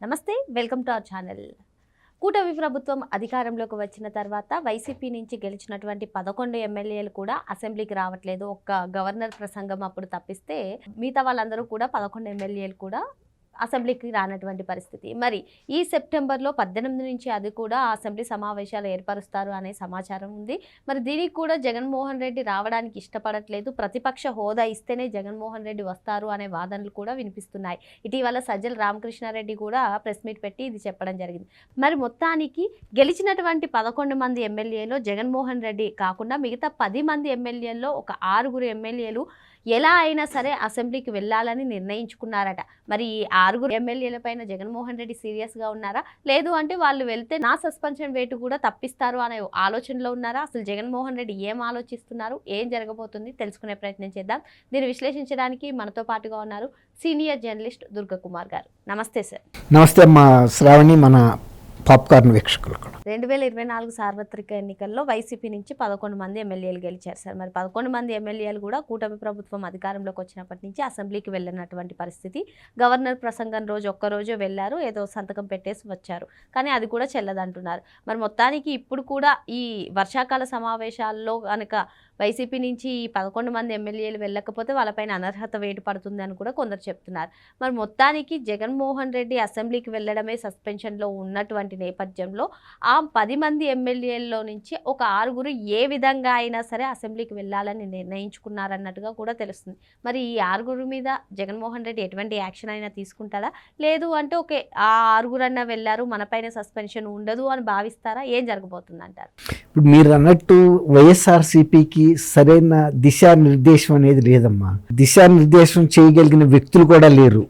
నమస్తే welcome to our channel. కూటమి ప్రభుత్వం అధికారంలోకి వచ్చిన తర్వాత వైసీపీ నుంచి గెలిచినటువంటి పదకొండు ఎమ్మెల్యేలు కూడా అసెంబ్లీకి రావట్లేదు. ఒక్క గవర్నర్ ప్రసంగం అప్పుడు తప్పిస్తే మిగతా వాళ్ళందరూ కూడా పదకొండు ఎమ్మెల్యేలు కూడా అసెంబ్లీకి రానటువంటి పరిస్థితి. మరి ఈ సెప్టెంబర్లో పద్దెనిమిది నుంచి అది కూడా అసెంబ్లీ సమావేశాలు ఏర్పరుస్తారు అనే సమాచారం ఉంది. మరి దీనికి కూడా జగన్మోహన్ రెడ్డి రావడానికి ఇష్టపడట్లేదు. ప్రతిపక్ష హోదా ఇస్తేనే జగన్మోహన్ రెడ్డి వస్తారు అనే వాదనలు కూడా వినిపిస్తున్నాయి. ఇటీవల సజ్జల రామకృష్ణారెడ్డి కూడా ప్రెస్ మీట్ పెట్టి ఇది చెప్పడం జరిగింది. మరి మొత్తానికి గెలిచినటువంటి పదకొండు మంది ఎమ్మెల్యేలో జగన్మోహన్ రెడ్డి కాకుండా మిగతా పది మంది ఎమ్మెల్యేల్లో ఒక ఆరుగురు ఎమ్మెల్యేలు ఎలా అయినా సరే అసెంబ్లీకి వెళ్ళాలని నిర్ణయించుకున్నారట. మరి ఈ ఆరుగురు ఎమ్మెల్యేల పైన జగన్మోహన్ రెడ్డి సీరియస్గా ఉన్నారా? లేదు అంటే వాళ్ళు వెళ్తే నా సస్పెన్షన్ వేటు కూడా తప్పిస్తారు అనే ఆలోచనలో ఉన్నారా? అసలు జగన్మోహన్ రెడ్డి ఏం ఆలోచిస్తున్నారు? ఏం జరగబోతుంది? తెలుసుకునే ప్రయత్నం చేద్దాం. దీన్ని విశ్లేషించడానికి మనతో పాటుగా ఉన్నారు సీనియర్ జర్నలిస్ట్ దుర్గకుమార్ గారు. నమస్తే సార్. నమస్తే అమ్మా. శ్రావణి మన పాప్కార్న్ వీక్షకులు కూడా. రెండు వేల ఇరవై నాలుగు సార్వత్రిక ఎన్నికల్లో వైసీపీ నుంచి పదకొండు మంది ఎమ్మెల్యేలు గెలిచారు సార్. మరి పదకొండు మంది ఎమ్మెల్యేలు కూడా కూటమి ప్రభుత్వం అధికారంలోకి వచ్చినప్పటి నుంచి అసెంబ్లీకి వెళ్ళినటువంటి పరిస్థితి. గవర్నర్ ప్రసంగం రోజు ఒక్కరోజు వెళ్ళారు ఏదో సంతకం పెట్టేసి వచ్చారు. కానీ అది కూడా చెల్లదంటున్నారు. మరి మొత్తానికి ఇప్పుడు కూడా ఈ వర్షాకాల సమావేశాల్లో కనుక వైసీపీ నుంచి ఈ పదకొండు మంది ఎమ్మెల్యేలు వెళ్ళకపోతే వాళ్ళపైన అనర్హత వేటు పడుతుంది అని కూడా కొందరు చెప్తున్నారు. మరి మొత్తానికి జగన్మోహన్ రెడ్డి అసెంబ్లీకి వెళ్ళడమే సస్పెన్షన్లో ఉన్నటువంటి నేపథ్యంలో ఆ పది మంది ఎమ్మెల్యేల్లో నుంచి ఒక ఆరుగురు ఏ విధంగా అయినా సరే అసెంబ్లీకి వెళ్ళాలని నిర్ణయించుకున్నారన్నట్టుగా కూడా తెలుస్తుంది. మరి ఈ ఆరుగురు మీద జగన్మోహన్ రెడ్డి ఎటువంటి యాక్షన్ అయినా తీసుకుంటారా లేదు అంటే ఓకే ఆ ఆరుగురన్నా వెళ్ళారు మనపైన సస్పెన్షన్ ఉండదు అని భావిస్తారా? ఏం జరగబోతుంది అంటారు ఇప్పుడు మీరు అన్నట్టు వైఎస్ఆర్సీపీకి సరైన దిశానిర్దేశం అనేది లేదమ్మా. దిశానిర్దేశం చేయగలిగిన వ్యక్తులు కూడా లేరు.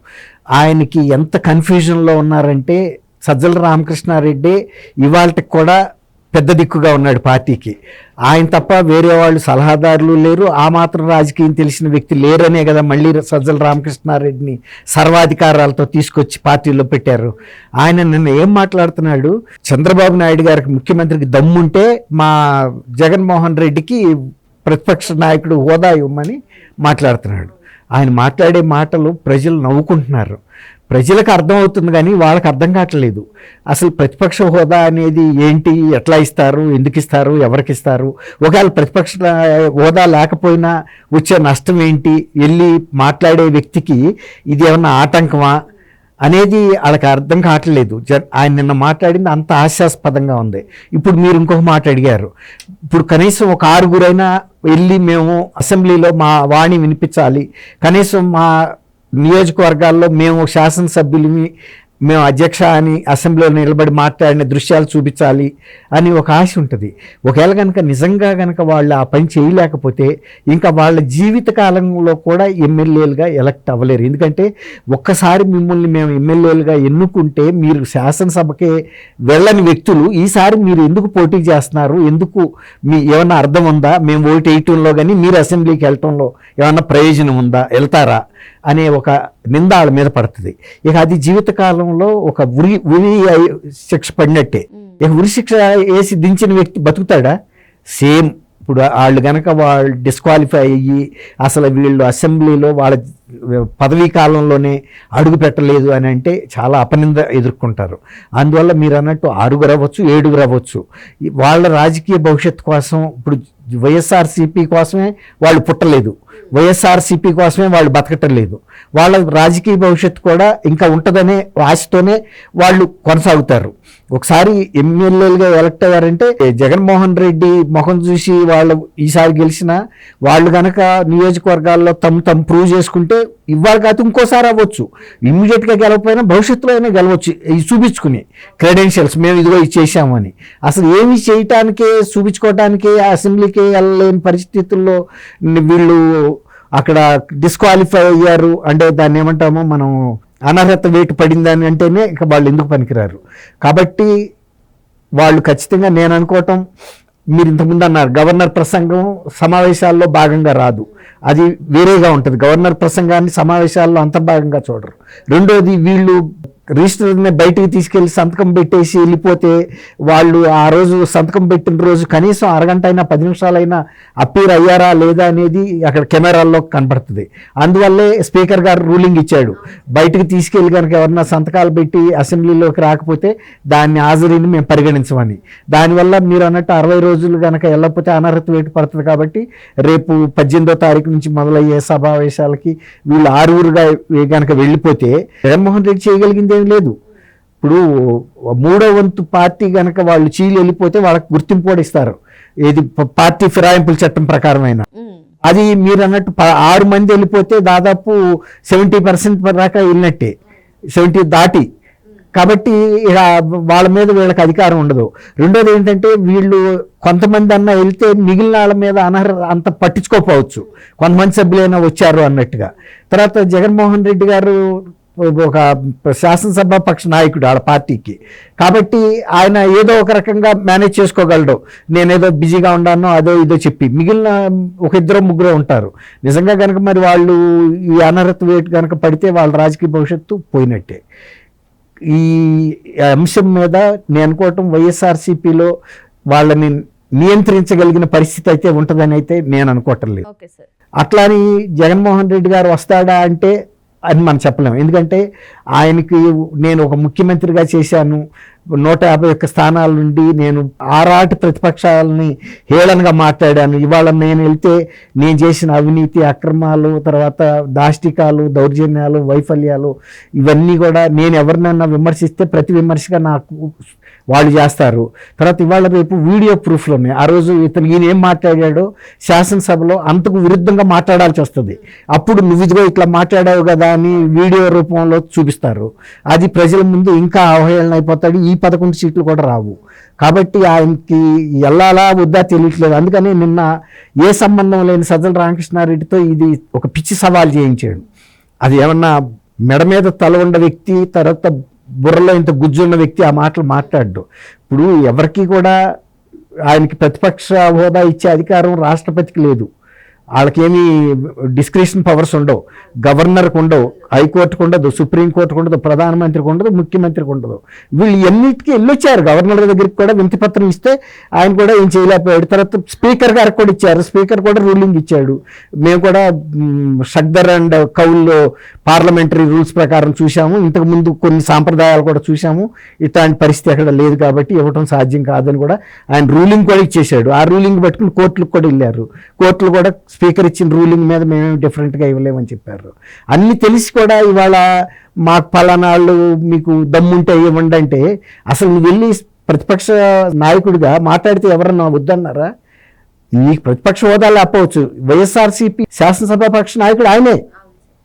ఆయనకి ఎంత కన్ఫ్యూజన్లో ఉన్నారంటే సజ్జల రామకృష్ణారెడ్డి ఇవాళకి కూడా పెద్ద దిక్కుగా ఉన్నాడు పార్టీకి. ఆయన తప్ప వేరే వాళ్ళు సలహాదారులు లేరు. ఆ మాత్రం రాజకీయం తెలిసిన వ్యక్తి లేరనే కదా మళ్ళీ సజ్జల రామకృష్ణారెడ్డిని సర్వాధికారాలతో తీసుకొచ్చి పార్టీలో పెట్టారు. ఆయన నిన్న ఏం మాట్లాడుతున్నాడు? చంద్రబాబు నాయుడు గారికి ముఖ్యమంత్రికి దమ్ముంటే మా జగన్మోహన్ రెడ్డికి ప్రతిపక్ష నాయకుడు హోదా ఇవ్వమని మాట్లాడుతున్నాడు. ఆయన మాట్లాడే మాటలు ప్రజలు నవ్వుకుంటున్నారు. ప్రజలకు అర్థమవుతుంది కానీ వాళ్ళకి అర్థం కావట్లేదు. అసలు ప్రతిపక్ష హోదా అనేది ఏంటి? ఎట్లా ఇస్తారు? ఎందుకు ఇస్తారు? ఎవరికి ఇస్తారు? ఒకవేళ ప్రతిపక్ష హోదా లేకపోయినా వచ్చే నష్టం ఏంటి? వెళ్ళి మాట్లాడే వ్యక్తికి ఇది ఏమన్నా ఆటంకమా? అనేది వాళ్ళకి అర్థం కావట్లేదు. జ ఆయన నిన్న మాట్లాడింది అంత హాస్యాస్పదంగా ఉంది. ఇప్పుడు మీరు ఇంకొక మాట అడిగారు. ఇప్పుడు కనీసం ఒక ఆరుగురైనా వెళ్ళి మేము అసెంబ్లీలో మా వాణి వినిపించాలి. కనీసం మా నియోజకవర్గాల్లో మేము శాసనసభ్యులమి మేము అధ్యక్ష అని అసెంబ్లీలో నిలబడి మాట్లాడిన దృశ్యాలు చూపించాలి అని ఒక ఆశ ఉంటుంది. ఒకవేళ కనుక నిజంగా కనుక వాళ్ళు ఆ పని చేయలేకపోతే ఇంకా వాళ్ళ జీవిత కాలంలో కూడా ఎమ్మెల్యేలుగా ఎలక్ట్ అవ్వలేరు. ఎందుకంటే ఒక్కసారి మిమ్మల్ని మేము ఎమ్మెల్యేలుగా ఎన్నుకుంటే మీరు శాసనసభకే వెళ్ళని వ్యక్తులు ఈసారి మీరు ఎందుకు పోటీ చేస్తున్నారు? ఎందుకు మీ ఏమన్నా అర్థం ఉందా? మేము ఓటు వేయటంలో కానీ మీరు అసెంబ్లీకి వెళ్ళటంలో ఏమన్నా ప్రయోజనం ఉందా? వెళ్తారా? అనే ఒక నింద వాళ్ళ మీద పడుతుంది. ఇక అది జీవితకాలంలో ఒక ఉరి ఉరి శిక్ష పడినట్టే. ఇక ఉరి శిక్ష వేసి దించిన వ్యక్తి బతుకుతాడా? సేమ్. ఇప్పుడు వాళ్ళు కనుక వాళ్ళు డిస్క్వాలిఫై అయ్యి అసలు వీళ్ళు అసెంబ్లీలో వాళ్ళ పదవీ కాలంలోనే అడుగు పెట్టలేదు అని అంటే చాలా అపనింద ఎదుర్కొంటారు. అందువల్ల మీరు అన్నట్టు ఆరుగురు అవ్వచ్చు ఏడుగురు అవ్వచ్చు. వాళ్ళ రాజకీయ భవిష్యత్తు కోసం ఇప్పుడు వైఎస్ఆర్సీపీ కోసమే వాళ్ళు పుట్టలేదు. వైఎస్ఆర్సీపీ కోసమే వాళ్ళు బతకటం లేదు. వాళ్ళ రాజకీయ భవిష్యత్తు కూడా ఇంకా ఉంటుందనే ఆశతోనే వాళ్ళు కొనసాగుతారు. ఒకసారి ఎమ్మెల్యేలుగా ఎలక్ట్ అయ్యారంటే జగన్మోహన్ రెడ్డి ముఖం చూసి వాళ్ళు ఈసారి గెలిచిన వాళ్ళు కనుక నియోజకవర్గాల్లో తమ తమ ప్రూవ్ చేసుకుంటే ఇవాళ కాదు ఇంకోసారి అవ్వచ్చు. ఇమ్మీడియట్గా గెలవకపోయినా భవిష్యత్తులో అయినా గెలవచ్చు. ఇది చూపించుకుని క్రెడెన్షియల్స్ మేము ఇదిగో ఇది చేశామని. అసలు ఏమి చేయటానికే చూపించుకోవటానికే అసెంబ్లీకి వెళ్ళలేని పరిస్థితుల్లో వీళ్ళు అక్కడ డిస్క్వాలిఫై అయ్యారు. అంటే దాన్ని ఏమంటామో మనం అనర్హత వేటు పడిందని అంటేనే ఇక వాళ్ళు ఎందుకు పనికిరారు? కాబట్టి వాళ్ళు ఖచ్చితంగా నేను అనుకోవటం మీరు ఇంతకుముందు అన్నారు గవర్నర్ ప్రసంగం సమావేశాల్లో భాగంగా రాదు. అది వేరేగా ఉంటుంది. గవర్నర్ ప్రసంగాన్ని సమావేశాల్లో అంతర్భాగంగా చూడరు. రెండోది వీళ్ళు రిజిస్టర్ని బయటికి తీసుకెళ్ళి సంతకం పెట్టేసి వెళ్ళిపోతే వాళ్ళు ఆ రోజు సంతకం పెట్టిన రోజు కనీసం అరగంట అయినా పది నిమిషాలైనా అప్పీర్ అయ్యారా లేదా అనేది అక్కడ కెమెరాల్లో కనబడుతుంది అందువల్లే స్పీకర్ గారు రూలింగ్ ఇచ్చాడు. బయటకు తీసుకెళ్ళి కనుక ఎవరన్నా సంతకాలు పెట్టి అసెంబ్లీలోకి రాకపోతే దాన్ని హాజరీని మేము పరిగణించమని. దానివల్ల మీరు అన్నట్టు అరవై రోజులు కనుక వెళ్ళకపోతే అనర్హత వేటు పడుతుంది కాబట్టి రేపు పద్దెనిమిదో తారీఖు నుంచి మొదలయ్యే సమావేశాలకి వీళ్ళు ఆరుగురుగా కనుక వెళ్ళిపోతే జగన్మోహన్ రెడ్డి చేయగలిగింది ఏం లేదు. ఇప్పుడు మూడో వంతు పార్టీ కనుక వాళ్ళు చీలి వెళ్ళిపోతే వాళ్ళకి గుర్తింపు కూడా ఇస్తారు. ఏది పార్టీ ఫిరాయింపుల చట్టం ప్రకారమైన. అది మీరు అన్నట్టు ఆరు మంది వెళ్ళిపోతే దాదాపు సెవెంటీ పర్సెంట్ దాకా వెళ్ళినట్టే. సెవెంటీ దాటి కాబట్టి ఇక వాళ్ళ మీద వీళ్ళకి అధికారం ఉండదు. రెండోది ఏంటంటే వీళ్ళు కొంతమంది అన్న వెళ్తే మిగిలిన వాళ్ళ మీద అనర్హ అంత పట్టించుకోకపోవచ్చు. కొంతమంది సభ్యులైనా వచ్చారు అన్నట్టుగా. తర్వాత జగన్మోహన్ రెడ్డి గారు ఒక శాసనసభ పక్ష నాయకుడు వాళ్ళ పార్టీకి. కాబట్టి ఆయన ఏదో ఒక రకంగా మేనేజ్ చేసుకోగలడు. నేనేదో బిజీగా ఉన్నానో అదో ఇదో చెప్పి. మిగిలిన ఒక ఇద్దరు ముగ్గురు ఉంటారు. నిజంగా కనుక మరి వాళ్ళు ఈ అనర్హత వేటు కనుక పడితే వాళ్ళ రాజకీయ భవిష్యత్తు పోయినట్టే. ఈ అంశం మీద నేను అనుకోవటం వైఎస్ఆర్సీపీలో వాళ్ళని నియంత్రించగలిగిన పరిస్థితి అయితే ఉంటుందని అయితే నేను అనుకోవటం లేదు. అట్లా అని జగన్మోహన్ రెడ్డి గారు వస్తాడా అంటే అని మనం చెప్పలేము ఎందుకంటే ఆయనకి నేను ఒక ముఖ్యమంత్రిగా చేశాను. నూట యాభై ఒక్క స్థానాల నుండి నేను ఆరాటి ప్రతిపక్షాలని హేళనగా మాట్లాడాను. ఇవాళ నేను వెళ్తే నేను చేసిన అవినీతి అక్రమాలు తర్వాత దాష్టికాలు దౌర్జన్యాలు వైఫల్యాలు ఇవన్నీ కూడా నేను ఎవరినైనా విమర్శిస్తే ప్రతి విమర్శగా నాకు వాళ్ళు చేస్తారు. తర్వాత ఇవాళ రేపు వీడియో ప్రూఫ్లు ఉన్నాయి ఆ రోజు ఇతను ఈయన ఏం మాట్లాడాడో శాసనసభలో అంతకు విరుద్ధంగా మాట్లాడాల్సి వస్తుంది. అప్పుడు నువ్వు ఇదిగో ఇట్లా మాట్లాడావు కదా అని వీడియో రూపంలో చూపిస్తారు. అది ప్రజల ముందు ఇంకా అవహేళన అయిపోతాడు. ఈ పదకొండు సీట్లు కూడా రావు. కాబట్టి ఆయనకి వెళ్ళాలా వద్దా తెలియట్లేదు. అందుకని నిన్న ఏ సంబంధం లేని సజ్జల రామకృష్ణారెడ్డితో ఇది ఒక పిచ్చి సవాల్ చేయించాడు. అది ఏమన్నా మెడ మీద తల ఉన్న వ్యక్తి తర్వాత బుర్రలో ఇంత గుజ్జున్న వ్యక్తి ఆ మాటలు మాట్లాడు ఇప్పుడు ఎవరికి కూడా ఆయనకి ప్రతిపక్ష హోదా ఇచ్చే అధికారం రాష్ట్రపతికి లేదు. వాళ్ళకేమీ డిస్క్రిప్షన్ పవర్స్ ఉండవు. గవర్నర్కి ఉండవు. హైకోర్టుకు ఉండదు సుప్రీంకోర్టుకు ఉండదు ప్రధానమంత్రికి ఉండదు ముఖ్యమంత్రికి ఉండదు. వీళ్ళు ఎన్నిటికీ వెళ్ళొచ్చారు. గవర్నర్ దగ్గరికి కూడా వినతిపత్రం ఇస్తే ఆయన కూడా ఏం చేయలేకపోయాడు. తర్వాత స్పీకర్ గారికి కూడా ఇచ్చారు. స్పీకర్ కూడా రూలింగ్ ఇచ్చాడు. మేము కూడా మ్, షక్దర్ అండ్ కౌల్లో పార్లమెంటరీ రూల్స్ ప్రకారం చూసాము ఇంతకు ముందు కొన్ని సాంప్రదాయాలు కూడా చూసాము ఇట్లాంటి పరిస్థితి అక్కడ లేదు కాబట్టి ఇవ్వటం సాధ్యం కాదని కూడా ఆయన రూలింగ్ కూడా ఇచ్చేశాడు. ఆ రూలింగ్ పట్టుకుని కోర్టులకు కూడా వెళ్ళారు. కోర్టులు కూడా స్పీకర్ ఇచ్చిన రూలింగ్ మీద మేమేం డిఫరెంట్గా ఇవ్వలేమని చెప్పారు. అన్ని తెలిసి కూడా ఇవాళ మాకు పలానా వాళ్ళు మీకు దమ్ముంటే ఇవ్వండి అంటే అసలు నువ్వు వెళ్ళి ప్రతిపక్ష నాయకుడిగా మాట్లాడితే ఎవరన్నా వద్దన్నారా? నీకు ప్రతిపక్ష హోదా లేకపోవచ్చు వైఎస్ఆర్సీపీ శాసనసభ పక్ష నాయకుడు ఆయనే.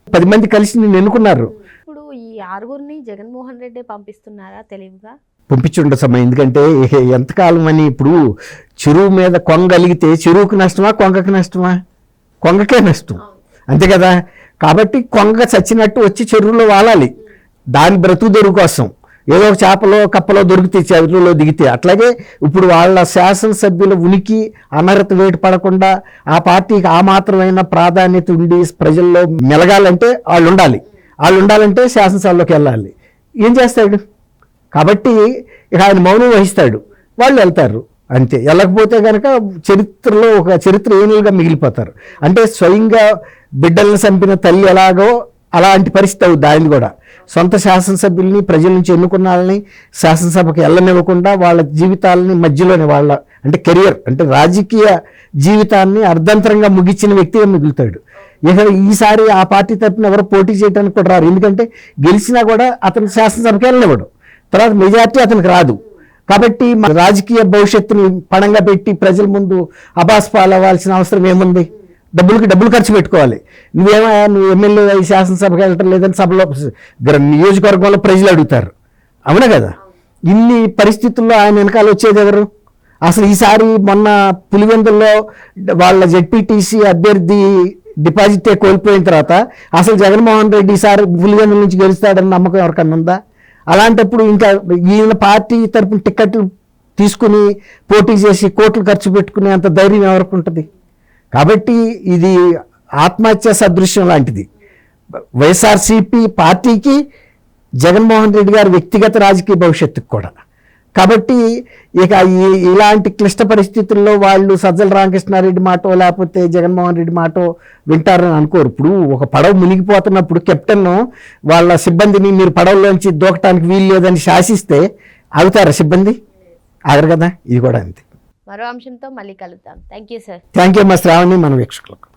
పది మంది కలిసి నిన్ను ఎన్నుకున్నారు. ఇప్పుడు ఈ ఆరుగురిని జగన్మోహన్ రెడ్డి పంపిస్తున్నారా తెలివిగా? పంపించుండసమ్మా ఎందుకంటే ఇక ఎంతకాలం అని ఇప్పుడు చెరువు మీద కొంగలిగితే చెరువుకు నష్టమా కొంగకి నష్టమా? కొంగకే నష్టం. అంతే కదా? కాబట్టి కొంగ చచ్చినట్టు వచ్చి చెరువులో వాలాలి. దాని బ్రతుకుదొరు కోసం. ఏదో ఒక చేపలో కప్పలో దొరికితే చెరువులో దిగితే. అట్లాగే ఇప్పుడు వాళ్ళ శాసనసభ్యుల ఉనికి అనర్హత వేటు పడకుండా ఆ పార్టీకి ఆ మాత్రమైన ప్రాధాన్యత ఉండి ప్రజల్లో మెలగాలంటే వాళ్ళు ఉండాలి. వాళ్ళు ఉండాలంటే శాసనసభలోకి వెళ్ళాలి. ఏం చేస్తాడు? కాబట్టి ఇక ఆయన మౌనం వహిస్తాడు. వాళ్ళు వెళ్తారు. అంతే. వెళ్ళకపోతే కనుక చరిత్రలో ఒక చరిత్ర ఏనులుగా మిగిలిపోతారు. అంటే స్వయంగా బిడ్డలను చంపిన తల్లి ఎలాగో అలాంటి పరిస్థితి అవుతుంది ఆయన కూడా. సొంత శాసనసభ్యుల్ని ప్రజల నుంచి ఎన్నుకున్న వాళ్ళని శాసనసభకి వెళ్ళనివ్వకుండా వాళ్ళ జీవితాలని మధ్యలోనే వాళ్ళ అంటే కెరియర్ అంటే రాజకీయ జీవితాన్ని అర్ధంతరంగా ముగించిన వ్యక్తిగా మిగులుతాడు. ఇక ఈసారి ఆ పార్టీ తరపున ఎవరు పోటీ చేయడానికి కూడా రారు. ఎందుకంటే గెలిచినా కూడా అతను శాసనసభకి వెళ్ళనివ్వడు తర్వాత మెజార్టీ అతనికి రాదు. కాబట్టి మన రాజకీయ భవిష్యత్తుని పణంగా పెట్టి ప్రజల ముందు అబాస్ పాలవ్వాల్సిన అవసరం ఏముంది? డబ్బులకి డబ్బులు ఖర్చు పెట్టుకోవాలి. నువ్వేమో నువ్వు ఎమ్మెల్యే అయి శాసనసభకి వెళ్ళటం లేదని సభలో నియోజకవర్గంలో ప్రజలు అడుగుతారు. అవునా కదా? ఇన్ని పరిస్థితుల్లో ఆయన వెనకాల వచ్చేది ఎవరు? అసలు ఈసారి మొన్న పులివెందుల్లో వాళ్ళ జెడ్పీటీసీ అభ్యర్థి డిపాజిటే కోల్పోయిన తర్వాత అసలు జగన్మోహన్ రెడ్డి ఈసారి పులివెందుల నుంచి గెలుస్తాడని నమ్మకం ఎవరికన్నా ఉందా? అలాంటప్పుడు ఇంకా ఈయన పార్టీ తరపున టికెట్లు తీసుకుని పోటీ చేసి కోట్లు ఖర్చు పెట్టుకునే అంత ధైర్యం ఎవరికి ఉంటుంది? కాబట్టి ఇది ఆత్మహత్య సదృశ్యం లాంటిది. వైఎస్ఆర్సీపీ పార్టీకి జగన్మోహన్ రెడ్డి గారి వ్యక్తిగత రాజకీయ భవిష్యత్తుకు కూడా. కాబట్టి ఇక ఈ ఇలాంటి క్లిష్ట పరిస్థితుల్లో వాళ్ళు సజ్జల రామకృష్ణారెడ్డి మాటో లేకపోతే జగన్మోహన్ రెడ్డి మాటో వింటారని అనుకోరు. ఇప్పుడు ఒక పడవ మునిగిపోతున్నప్పుడు కెప్టెన్ వాళ్ళ సిబ్బందిని మీరు పడవలోంచి దూకటానికి వీలు లేదని శాసిస్తే ఆగుతారా సిబ్బంది? ఆగరు కదా? ఇది కూడా అంతే. మరో అంశంతో మళ్ళీ కలుద్దాం. Thank you sir thank you మా శ్రావణి మన వీక్షకులకు.